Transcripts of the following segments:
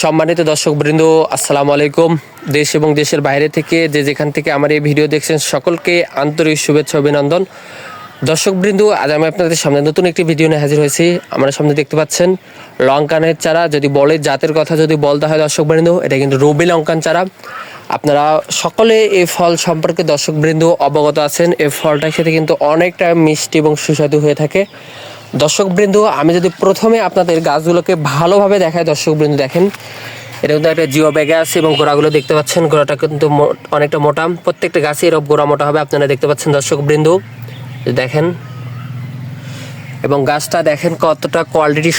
সম্মানিত দর্শকবৃন্দ, আসসালামু আলাইকুম। দেশ এবং দেশের বাইরে থেকে যে যেখান থেকে আমার এই ভিডিও দেখছেন, সকলকে আন্তরিক শুভেচ্ছা, অভিনন্দন। দর্শকবৃন্দ, আজ আমি আপনাদের সামনে নতুন একটি ভিডিও নিয়ে হাজির হয়েছি। আমরা সামনে দেখতে পাচ্ছেন লঙ্কানের চারা। যদি বলে জাতের কথা যদি বলতে হয় দর্শকবৃন্দ, এটা কিন্তু রবি লঙ্কান চারা। আপনারা সকলে এই ফল সম্পর্কে দর্শকবৃন্দ অবগত আছেন। এই ফলটা খেতে কিন্তু অনেকটা মিষ্টি এবং সুস্বাদু হয়ে থাকে। দর্শকবৃন্দ, আমি যদি প্রথমে আপনাদের গাছগুলোকে ভালোভাবে দেখাই, দর্শকবৃন্দ দেখেন। এটা কিন্তু একটা জিও ব্যাগে আছে এবং গোড়াগুলো দেখতে পাচ্ছেন, গোড়াটা কিন্তু অনেকটা মোটা। প্রত্যেকটা গাছে এরকম গোড়া মোটা হবে, আপনারা দেখতে পাচ্ছেন দর্শকবৃন্দ। দেখেন, এবং গাছটা দেখেন কতটা কোয়ালিটি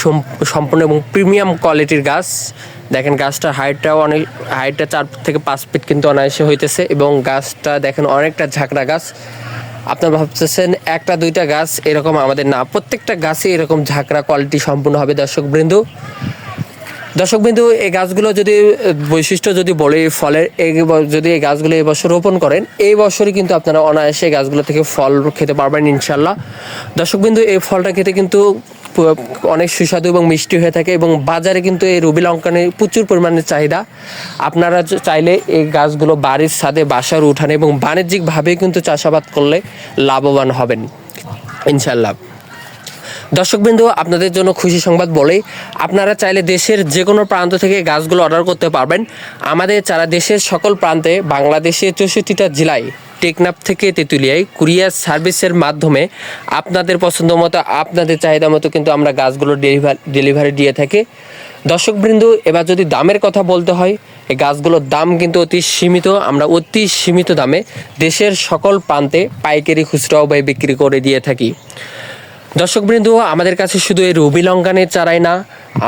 সম্পূর্ণ এবং প্রিমিয়াম কোয়ালিটির গাছ। দেখেন গাছটার হাইটটাও অনেক হাইটটা চার থেকে পাঁচ ফিট কিন্তু অনায়াসে হইতেছে, এবং গাছটা দেখেন অনেকটা ঝাঁকড়া গাছ। আপনারা ভাবতেছেন একটা, দুইটা গাছ এরকম আমাদের না, প্রত্যেকটা গাছে এরকম ঝাঁকড়া কোয়ালিটি সম্পূর্ণ হবে দর্শকবৃন্দ দর্শকবিন্দু এই গাছগুলো যদি, বৈশিষ্ট্য যদি বলে, ফলের, এই যদি এই গাছগুলো এই বছর রোপণ করেন, এই বছরই কিন্তু আপনারা অনায়াসে গাছগুলো থেকে ফল খেতে পারবেন ইনশাল্লাহ। দর্শকবিন্দু এই ফলটা খেতে কিন্তু অনেক সুস্বাদু এবং মিষ্টি হয়ে থাকে এবং বাজারে কিন্তু এই রবি লঙ্কানের প্রচুর পরিমাণে চাহিদা। আপনারা চাইলে এই গাছগুলো বাড়ির ছাদে, বাসার উঠানে এবং বাণিজ্যিকভাবে কিন্তু চাষাবাদ করলে লাভবান হবেন। ইনশাল্লাহ দর্শকবৃন্দ, আপনাদের জন্য খুশি সংবাদ বলেই আপনারা চাইলে দেশের যে কোনো প্রান্ত থেকে গাছগুলো অর্ডার করতে পারবেন। আমাদের চারা দেশের সকল প্রান্তে, বাংলাদেশের চৌষট্টিটা জেলায়, টেকনাফ থেকে তেঁতুলিয়ায় কুরিয়ার সার্ভিসের মাধ্যমে আপনাদের পছন্দ মতো, আপনাদের চাহিদা মতো কিন্তু আমরা গাছগুলো ডেলিভারি ডেলিভারি দিয়ে থাকি। দর্শকবৃন্দ, এবার যদি দামের কথা বলতে হয়, এই গাছগুলোর দাম কিন্তু অতি সীমিত, আমরা অতি সীমিত দামে দেশের সকল প্রান্তে পাইকারি খুচরাও বাই বিক্রি করে দিয়ে থাকি। দর্শকবৃন্দ, আমাদের কাছে শুধু এই রবি লঙ্কানের চারাই না,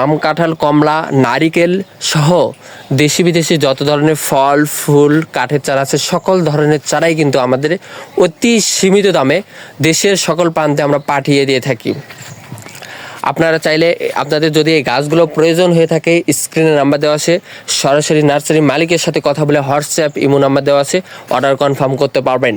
আম, কাঁঠাল, কমলা, নারিকেল সহ দেশি বিদেশি যত ধরনের ফল, ফুল, কাঠের চারা আছে, সকল ধরনের চারাই কিন্তু আমাদের অতি সীমিত দামে দেশের সকল প্রান্তে আমরা পাঠিয়ে দিয়ে থাকি। আপনারা চাইলে আপনাদের যদি এই গাছগুলো প্রয়োজন হয়ে থাকে, স্ক্রিনে নাম্বার দেওয়া আছে, সরাসরি নার্সারি মালিকের সাথে কথা বলে হোয়াটসঅ্যাপ, ইমো নাম্বার দেওয়া আছে, অর্ডার কনফার্ম করতে পারবেন।